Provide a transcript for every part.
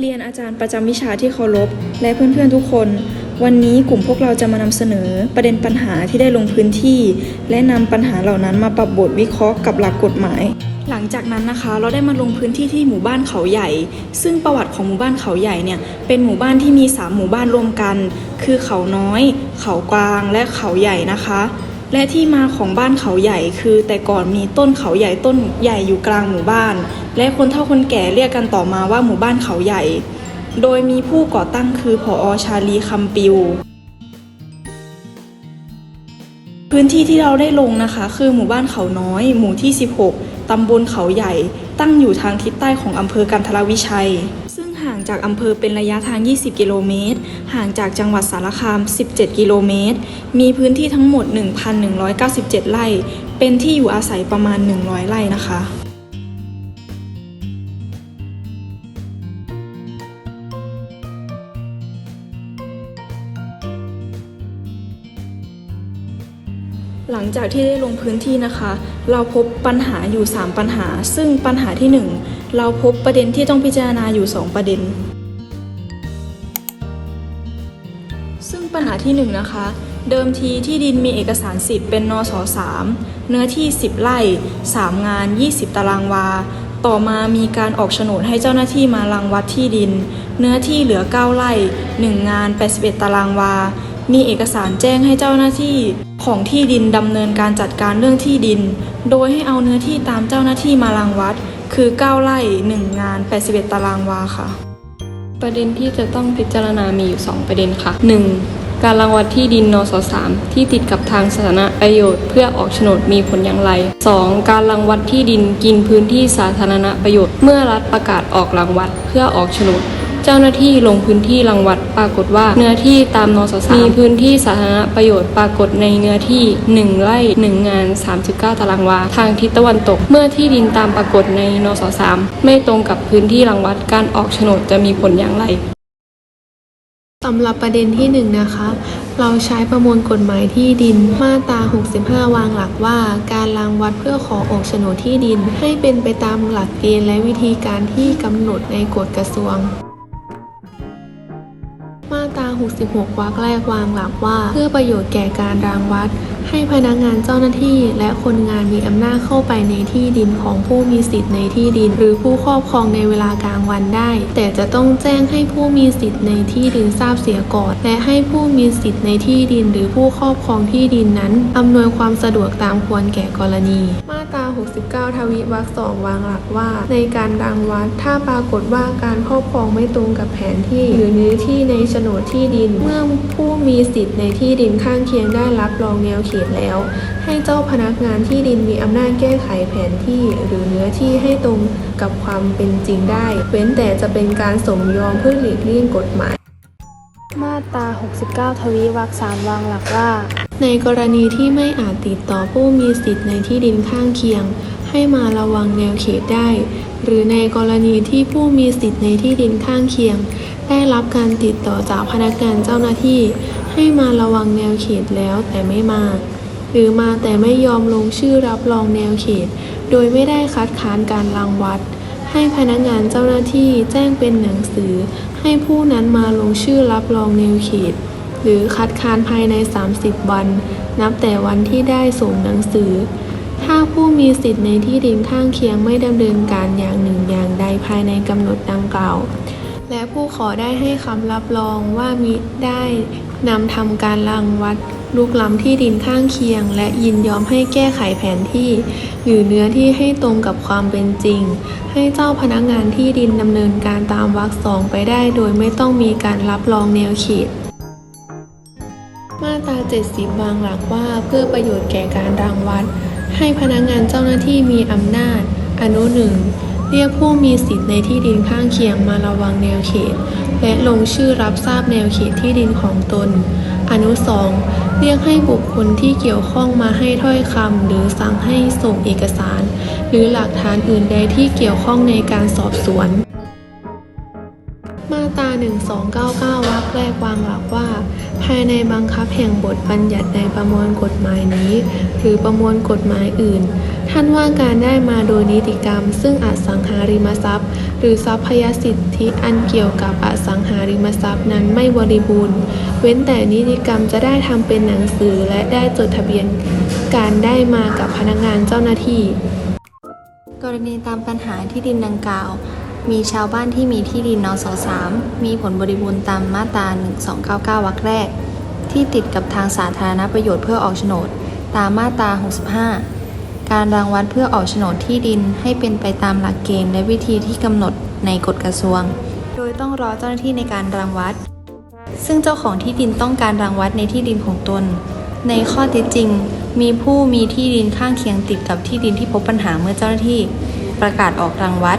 เรียนอาจารย์ประจำวิชาที่เคารพและเพื่อนๆทุกคน วันนี้กลุ่มพวกเราจะมานำเสนอประเด็นปัญหาที่ได้ลงพื้นที่ และนำปัญหาเหล่านั้นมาปรับบทวิเคราะห์กับหลักกฎหมาย หลังจากนั้นนะคะ เราได้มาลงพื้นที่ที่หมู่บ้านเขาใหญ่ ซึ่งประวัติของหมู่บ้านเขาใหญ่เนี่ยเป็นหมู่บ้านที่มีสามหมู่บ้านรวมกัน คือเขาน้อย เขากลางและเขาใหญ่นะคะ และที่มาของบ้านเขาใหญ่คือ แต่ก่อนมีต้นเขาใหญ่ต้นใหญ่อยู่กลางหมู่บ้าน และคนเฒ่าคนแก่เรียกกันต่อมาว่าหมู่บ้านเขาใหญ่ โดยมีผู้ก่อตั้งคือผอชาลีคำปิว พื้นที่ที่เราได้ลงนะคะ คือหมู่บ้านเขาน้อย หมู่ที่ 16 ตำบลเขาใหญ่ ตั้งอยู่ทางทิศใต้ของอำเภอกันทรวิชัย จากอำเภอเป็นระยะทาง 20 กิโลเมตร ห่างจากจังหวัดสารคาม 17 กิโลเมตร มีพื้นที่ทั้งหมด 1,197 ไร่ เป็นที่อยู่อาศัยประมาณ 100 ไร่นะคะหลังจากที่ได้ลงพื้นที่นะคะ เราพบปัญหาอยู่ 3 ปัญหา ซึ่งปัญหาที่ 1 เราพบประเด็นที่ต้องพิจารณาอยู่ 2 ประเด็น ซึ่งปัญหาที่ 1 นะคะ เดิมทีที่ดินมีเอกสารสิทธิ์เป็นนส3เนื้อที่ 10 ไร่ 3 งาน 20 ตารางวา ต่อมามีการออกโฉนดให้เจ้าหน้าที่มารังวัดที่ดิน เนื้อที่เหลือ 9 ไร่ 1 งาน 81 ตารางวา มีเอกสารแจ้งให้เจ้าหน้าที่ของที่ดินดำเนินการจัดการเรื่องที่ดิน โดยให้เอาเนื้อที่ตามเจ้าหน้าที่มารังวัด คือ 9 ไร่ 1 งาน 81 ตารางวาค่ะ ประเด็นที่จะต้องพิจารณามีอยู่ 2 ประเด็นค่ะ 1. การรังวัดที่ดินนส3ที่ติดกับทางสาธารณประโยชน์ เพื่อออกโฉนดมีผลอย่างไร 2. การรังวัดที่ดินกินพื้นที่สาธารณประโยชน์ เมื่อรัฐประกาศออกรังวัดเพื่อออกโฉนด เจ้าหน้าที่ลงพื้นที่รังวัดปรากฏว่า เนื้อที่ตามนส3มีพื้นที่สาธารณประโยชน์ปรากฏในเนื้อที่ 1 ไร่ 1 งาน 39 ตารางวา ทางทิศตะวันตก เมื่อที่ดินตามปรากฏในนสส3ไม่ตรงกับพื้นที่รังวัดการออกโฉนดจะมีผลอย่างไรสำหรับประเด็นที่1นงนะคะ เราใช้ประมวลกฎหมายที่ดินมาตรา 65 วางหลักว่า การรางวัดเพื่อขอออกโฉนดที่ดิน ให้เป็นไปตามหลักเกณฑ์และวิธีการที่กำหนดในกฎกระทรวง 66วรรคแรกวางหลักว่า เพื่อประโยชน์แก่การรางวัด ให้พนักงานเจ้าหน้าที่ และคนงานมีอำนาจเข้าไปในที่ดินของผู้มีสิทธิ์ในที่ดิน หรือผู้ครอบครองในเวลากลางวันได้ แต่จะต้องแจ้งให้ผู้มีสิทธิ์ในที่ดินทราบเสียก่อน และให้ผู้มีสิทธิ์ในที่ดิน หรือผู้ครอบครองที่ดินนั้นอำนวยความสะดวกตามควรแก่กรณี มาตรา 69 ทวิวรรคสองวางหลักว่า ในการรังวัดถ้าปรากฏว่าการครอบครองไม่ตรงกับแผนที่หรือเนื้อที่ในโฉนดที่ดิน เมื่อผู้มีสิทธิ์ในที่ดินข้างเคียงได้รับรองแนวเขตแล้ว ให้เจ้าพนักงานที่ดินมีอำนาจแก้ไขแผนที่หรือเนื้อที่ให้ตรงกับความเป็นจริงได้ เว้นแต่จะเป็นการสมยอมเพื่อหลีกเลี่ยงกฎหมาย มาตรา 69 ทวีวรรคสามวางหลักว่า ในกรณีที่ไม่อาจติดต่อผู้มีสิทธิ์ในที่ดินข้างเคียง ให้มาระวังแนวเขตได้ หรือในกรณีที่ผู้มีสิทธิ์ในที่ดินข้างเคียง ได้รับการติดต่อจากพนักงานเจ้าหน้าที่ ให้มาระวังแนวเขตแล้วแต่ไม่มา หรือมาแต่ไม่ยอมลงชื่อรับรองแนวเขต โดยไม่ได้คัดค้านการรังวัด ให้พนักงานเจ้าหน้าที่แจ้งเป็นหนังสือ ให้ผู้นั้นมาลงชื่อรับรองแนวเขต หรือคัดค้านภายใน 30 วัน นับแต่วันที่ได้ส่งหนังสือ ถ้าผู้มีสิทธิ์ในที่ดินข้างเคียงไม่ดำเนินการอย่างหนึ่งอย่างใดภายในกำหนดดังกล่าว และผู้ขอได้ให้คำรับรองว่ามิได้นำทำการรังวัดลุกล้ำที่ดินข้างเคียง และยินยอมให้แก้ไขแผนที่ หรือเนื้อที่ให้ตรงกับความเป็นจริง ให้เจ้าพนักงานที่ดินดำเนินการตามวรรคสองไปได้ โดยไม่ต้องมีการรับรองแนวเขตมาตรา 70 วางหลักว่าเพื่อประโยชน์แก่การรังวัด ให้พนักงานเจ้าหน้าที่มีอำนาจ อนุหนึ่ง เรียกผู้มีสิทธิ์ในที่ดินข้างเคียงมาระวังแนวเขต และลงชื่อรับทราบแนวเขตที่ดินของตน อนุสองเรียกให้บุคคลที่เกี่ยวข้องมาให้ถ้อยคำหรือสั่งให้ส่งเอกสาร หรือหลักฐานอื่นใดที่เกี่ยวข้องในการสอบสวน มาตรา 1299 วรรคแรกวางหลักว่า ภายในบังคับแห่งบทบัญญัติในประมวลกฎหมายนี้ หรือประมวลกฎหมายอื่น ท่านว่าการได้มาโดยนิติกรรม ซึ่งอสังหาริมทรัพย์ หรือทรัพยสิทธิอันเกี่ยวกับอสังหาริมทรัพย์นั้นไม่บริบูรณ์ เว้นแต่นิติกรรมจะได้ทำเป็นหนังสือและได้จดทะเบียน การได้มากับพนักงานเจ้าหน้าที่ กรณีตามปัญหาที่ดินดังกล่าว มีชาวบ้านที่มีที่ดินนส3มีผลบริบูรณ์ตามมาตรา 1299 วรรคแรก ที่ติดกับทางสาธารณประโยชน์เพื่อออกโฉนด ตามมาตรา 65 การรังวัดเพื่อออกโฉนดที่ดินให้เป็นไปตามหลักเกณฑ์และวิธีที่กำหนดในกฎกระทรวง โดยต้องรอเจ้าหน้าที่ในการรังวัด ซึ่งเจ้าของที่ดินต้องการรังวัดในที่ดินของตน ในข้อเท็จจริง มีผู้มีที่ดินข้างเคียงติดกับที่ดินที่พบปัญหาเมื่อเจ้าหน้าที่ ประกาศออกรังวัด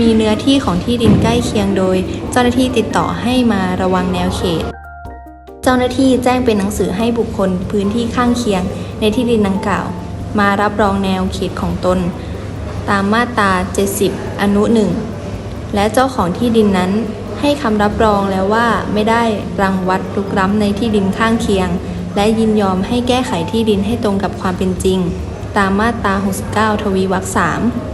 มีเนื้อที่ของที่ดินใกล้เคียงโดย เจ้าหน้าที่ติดต่อให้มาระวังแนวเขตเจ้าหน้าที่แจ้งเป็นหนังสือให้บุคคลพื้นที่ข้างเคียงในที่ดินดังกล่าว มารับรองแนวเขตของตน ตามมาตรา 70 อนุ 1 และเจ้าของที่ดินนั้น ให้คำรับรองแล้วว่าไม่ได้รังวัดลุกล้ำในที่ดินข้างเคียง และยินยอมให้แก้ไขที่ดินให้ตรงกับความเป็นจริง ตามมาตรา 69 ทวีวรรค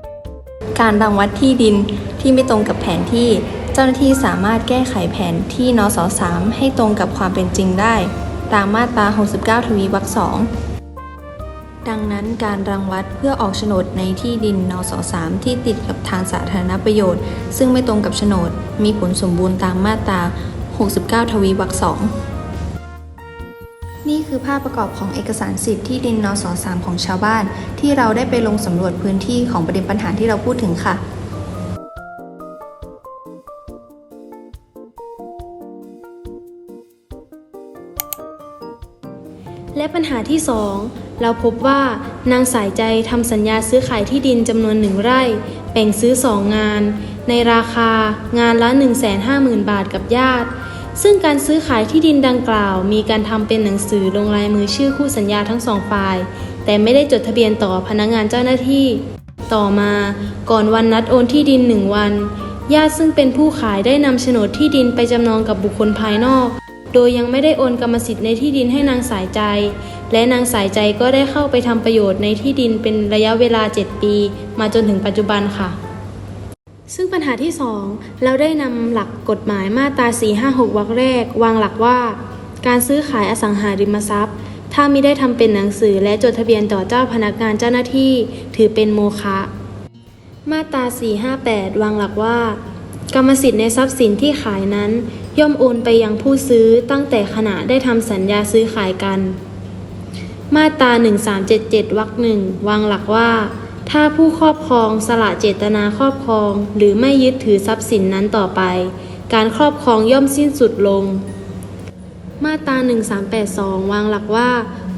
3การรังวัดที่ดินที่ไม่ตรงกับแผนที่เจ้าหน้าที่สามารถแก้ไขแผนที่นส3ให้ตรงกับความเป็นจริงได้ ตามมาตรา 69 ทวีวรรค2 ดังนั้นการรังวัดเพื่อออกโฉนดในที่ดินนส3ที่ติดกับทางสาธารณประโยชน์ ซึ่งไม่ตรงกับโฉนด มีผลสมบูรณ์ตามมาตรา 69 ทวีวรรค2นี่คือภาพประกอบของเอกสารสิทธิ์ที่ดินนส3ของชาวบ้าน ที่เราได้ไปลงสำรวจพื้นที่ของประเด็นปัญหาที่เราพูดถึงค่ะและปัญหาที่ 2 เราพบว่านางสายใจทำสัญญาซื้อขายที่ดินจำนวนหนึ่งไร่ แบ่งซื้อ2งงาน ในราคางานละ 150,000 บาทกับญาติ ซึ่งการซื้อขายที่ดินดังกล่าว มีการทำเป็นหนังสือลงลายมือชื่อคู่สัญญาทั้งสองฝ่าย แต่ไม่ได้จดทะเบียนต่อพนักงานเจ้าหน้าที่ ต่อมาก่อนวันนัดโอนที่ดินหนึ่งวันญาติซึ่งเป็นผู้ขายได้นำโฉนดที่ดินไปจำนองกับบุคคลภายนอก โดยยังไม่ได้โอนกรรมสิทธิ์ในที่ดินให้นางสายใจ และนางสายใจก็ได้เข้าไปทำประโยชน์ในที่ดินเป็นระยะเวลา 7 ปี มาจนถึงปัจจุบันค่ะ ซึ่งปัญหาที่ 2 เราได้นำหลักกฎหมายมาตรา 456 วรรคแรก วางหลักว่า การซื้อขายอสังหาริมทรัพย์ ถ้ามิได้ทำเป็นหนังสือและจดทะเบียนต่อเจ้าพนักงานเจ้าหน้าที่ถือเป็นโมฆะมาตรา 458 วางหลักว่า กรรมสิทธิ์ในทรัพย์สินที่ขายนั้น ย่อมโอนไปยังผู้ซื้อตั้งแต่ขณะได้ทำสัญญาซื้อขายกัน มาตรา 1377วรรคหนึ่งวางหลักว่า ถ้าผู้ครอบครองสละเจตนาครอบครอง หรือไม่ยึดถือทรัพย์สินนั้นต่อไป การครอบครองย่อมสิ้นสุดลง มาตรา 1382 วางหลักว่า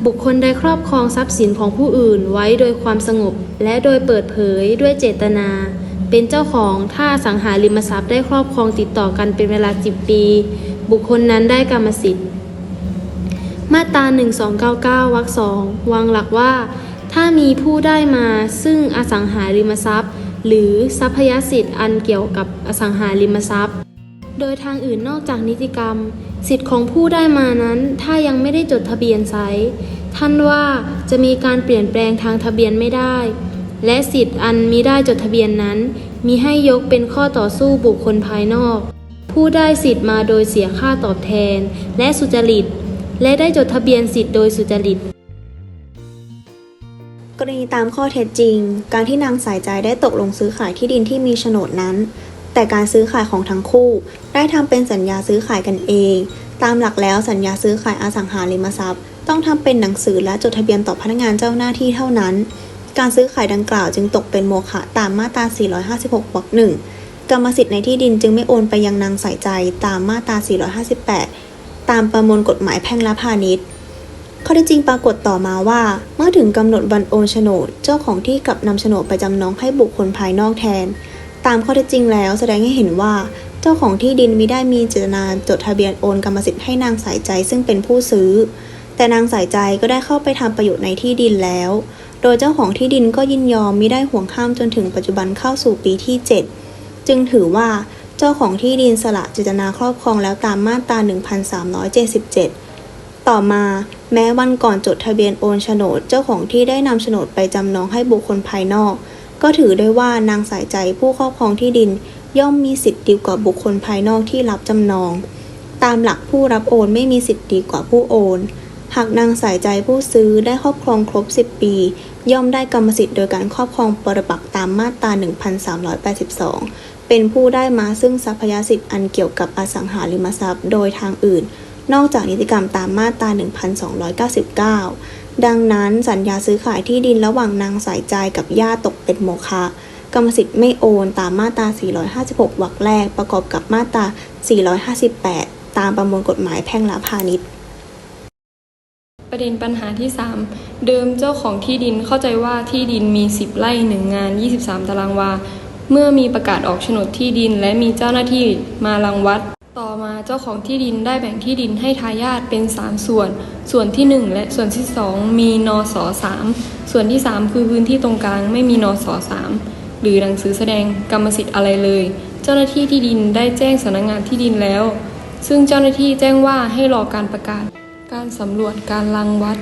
บุคคลใดครอบครองทรัพย์สินของผู้อื่นไว้โดยความสงบ และโดยเปิดเผยด้วยเจตนา เป็นเจ้าของถ้าสังหาริมทรัพย์ได้ครอบครองติดต่อกันเป็นเวลา 10 ปี บุคคลนั้นได้กรรมสิทธิ์ มาตรา 1299 วรรคสองวางหลักว่า ถ้ามีผู้ได้มาซึ่งอสังหาริมทรัพย์ หรือทรัพยสิทธิ์อันเกี่ยวกับอสังหาริมทรัพย์ โดยทางอื่นนอกจากนิติกรรม สิทธิ์ของผู้ได้มานั้น ถ้ายังไม่ได้จดทะเบียนไซต์ท่านว่าจะมีการเปลี่ยนแปลงทางทะเบียนไม่ได้และสิทธิ์อันมีได้จดทะเบียนนั้น มีให้ยกเป็นข้อต่อสู้บุคคลภายนอก ผู้ได้สิทธิ์มาโดยเสียค่าตอบแทน และสุจริต และได้จดทะเบียนสิทธิ์โดยสุจริตกรณีตามข้อเท็จจริง การที่นางสายใจได้ตกลงซื้อขายที่ดินที่มีโฉนดนั้น แต่การซื้อขายของทั้งคู่ ได้ทำเป็นสัญญาซื้อขายกันเอง ตามหลักแล้วสัญญาซื้อขายอสังหาริมทรัพย์ ต้องทำเป็นหนังสือและจดทะเบียนต่อพนักงานเจ้าหน้าที่เท่านั้น การซื้อขายดังกล่าวจึงตกเป็นโมฆะตามมาตรา 456วรรคหนึ่งกรรมสิทธิ์ในที่ดินจึงไม่โอนไปยังนางสายใจตามมาตรา 458 ตามประมวลกฎหมายแพ่งและพาณิชย์ ข้อเท็จจริงปรากฏต่อมาว่า เมื่อถึงกำหนดวันโอนโฉนด เจ้าของที่กลับนำโฉนดไปจำนองให้บุคคลภายนอกแทน ตามข้อเท็จจริงแล้วแสดงให้เห็นว่า เจ้าของที่ดินมิได้มีเจตนาจดทะเบียนโอนกรรมสิทธิ์ให้นางสายใจซึ่งเป็นผู้ซื้อ แต่นางสายใจก็ได้เข้าไปทำประโยชน์ในที่ดินแล้ว โดยเจ้าของที่ดินก็ยินยอมมิได้ห่วงห้ามจนถึงปัจจุบันเข้าสู่ปีที่ 7 จึงถือว่าเจ้าของที่ดินสละเจตนาครอบครองแล้วตามมาตรา 1377 ต่อมาแม้วันก่อนจดทะเบียนโอนโฉนด เจ้าของที่ได้นำโฉนดไปจำนองให้บุคคลภายนอก ก็ถือได้ว่านางสายใจผู้ครอบครองที่ดินย่อมมีสิทธิ์ดีกว่าบุคคลภายนอกที่รับจำนอง ตามหลักผู้รับโอนไม่มีสิทธิ์ดีกว่าผู้โอน หากนางสายใจผู้ซื้อได้ครอบครองครบ 10 ปี ย่อมได้กรรมสิทธิ์โดยการครอบครองปรปักษ์ตามมาตรา 1382 เป็นผู้ได้มาซึ่งทรัพยสิทธิ์อันเกี่ยวกับอสังหาริมทรัพย์โดยทางอื่น นอกจากนิติกรรมตามมาตรา 1299 ดังนั้นสัญญาซื้อขายที่ดินระหว่างนางสายใจกับญาติตกเป็นโมฆะกรรมสิทธิ์ไม่โอนตามมาตรา 456 วรรคแรกประกอบกับมาตรา 458 ตามประมวลกฎหมายแพ่งและพาณิชย์ ประเด็นปัญหาที่ 3 เดิมเจ้าของที่ดินเข้าใจว่าที่ดินมี 10 ไร่ 1 งาน 23 ตารางวา เมื่อมีประกาศออกโฉนดที่ดิน และมีเจ้าหน้าที่มารังวัด ต่อมาเจ้าของที่ดินได้แบ่งที่ดินให้ทายาทเป็น 3 ส่วน ส่วนที่ 1 และส่วนที่ 2 มีนส3ส่วนที่ 3 คือพื้นที่ตรงกลางไม่มีนส3หรือหนังสือแสดงกรรมสิทธิ์อะไรเลย เจ้าหน้าที่ที่ดินได้แจ้งสำนักงานที่ดินแล้ว ซึ่งเจ้าหน้าที่แจ้งว่าให้รอการประกาศ การสำรวจการรังวัด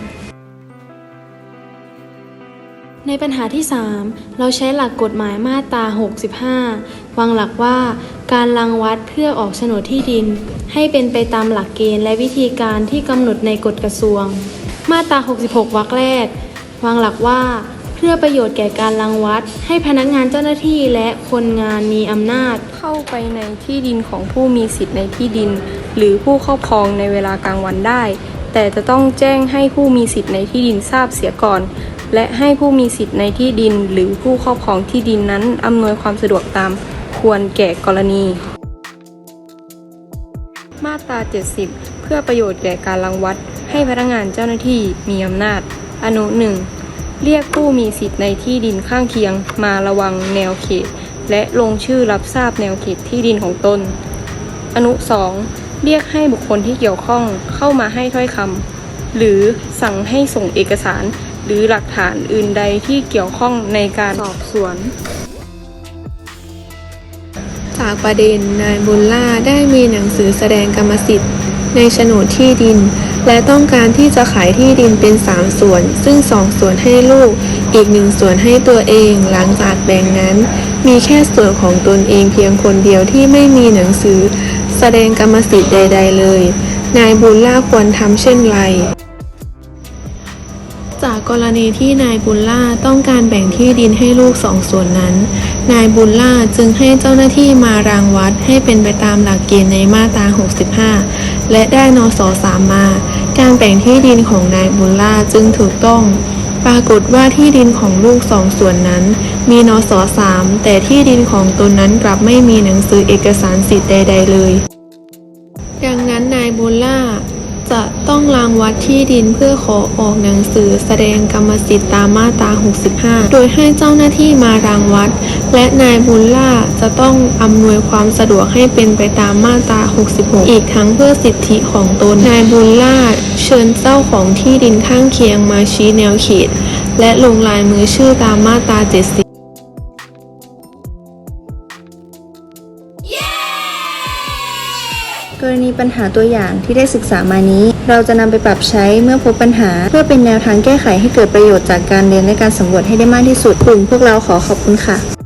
ในปัญหาที่ 3 เราใช้หลักกฎหมายมาตรา 65 วางหลักว่าการรังวัดเพื่อออกโฉนดที่ดิน ให้เป็นไปตามหลักเกณฑ์และวิธีการที่กำหนดในกฎกระทรวง มาตรา 66 วรรคแรก วางหลักว่าเพื่อประโยชน์แก่การรังวัด ให้พนักงานเจ้าหน้าที่และคนงานมีอำนาจ เข้าไปในที่ดินของผู้มีสิทธิ์ในที่ดิน หรือผู้ครอบครองในเวลากลางวันได้ แต่จะต้องแจ้งให้ผู้มีสิทธิ์ในที่ดินทราบเสียก่อน และให้ผู้มีสิทธิ์ในที่ดิน หรือผู้ครอบครองที่ดินนั้นอำนวยความสะดวกตามควรแก่กรณี มาตรา 70 เพื่อประโยชน์แก่การรังวัด ให้พนักงานเจ้าหน้าที่มีอำนาจ อนุหนึ่งเรียกผู้มีสิทธิ์ในที่ดินข้างเคียง มาระวังแนวเขต และลงชื่อรับทราบแนวเขตที่ดินของตน อนุ 2 เรียกให้บุคคลที่เกี่ยวข้องเข้ามาให้ถ้อยคำหรือสั่งให้ส่งเอกสาร หรือหลักฐานอื่นใดที่เกี่ยวข้องในการสอบสวน จากประเด็นนายบุญล่าได้มีหนังสือแสดงกรรมสิทธิ์ ในโฉนดที่ดิน และต้องการที่จะขายที่ดินเป็น 3 ส่วน ซึ่ง 2 ส่วนให้ลูก อีกหนึ่งส่วนให้ตัวเองหลังจากแบ่งนั้นมีแค่ส่วนของตนเองเพียงคนเดียวที่ไม่มีหนังสือ แสดงกรรมสิทธิ์ใด ๆ เลย นายบุญล่าควรทำเช่นไร จากกรณีที่นายบุญล่าต้องการแบ่งที่ดินให้ลูกสองส่วนนั้น นายบุญล่าจึงให้เจ้าหน้าที่มารางวัดให้เป็นไปตามหลักเกณฑ์ในมาตรา 65 และได้นสสามมา การแบ่งที่ดินของนายบุญล่าจึงถูกต้องปรากฏว่าที่ดินของลูกสองส่วนนั้น มีนสสามแต่ที่ดินของตนนั้นกลับไม่มีหนังสือเอกสารสิทธิ์ใด ๆ เลย จะต้องรางวัดที่ดินเพื่อขอออกหนังสือแสดงกรรมสิทธิ์ตามมาตรา 65 โดยให้เจ้าหน้าที่มารางวัด และนายบุญล่าจะต้องอำนวยความสะดวกให้เป็นไปตามมาตรา 66 อีกทั้งเพื่อสิทธิของตน นายบุญล่าเชิญเจ้าของที่ดินข้างเคียงมาชี้แนวเขตและลงลายมือชื่อตามมาตรา 70 มีปัญหาตัวอย่างที่ได้ศึกษามานี้ เราจะนำไปปรับใช้เมื่อพบปัญหา เพื่อเป็นแนวทางแก้ไขให้เกิดประโยชน์จากการเรียนและการสำรวจให้ได้มากที่สุดกลุ่มพวกเราขอขอบคุณค่ะ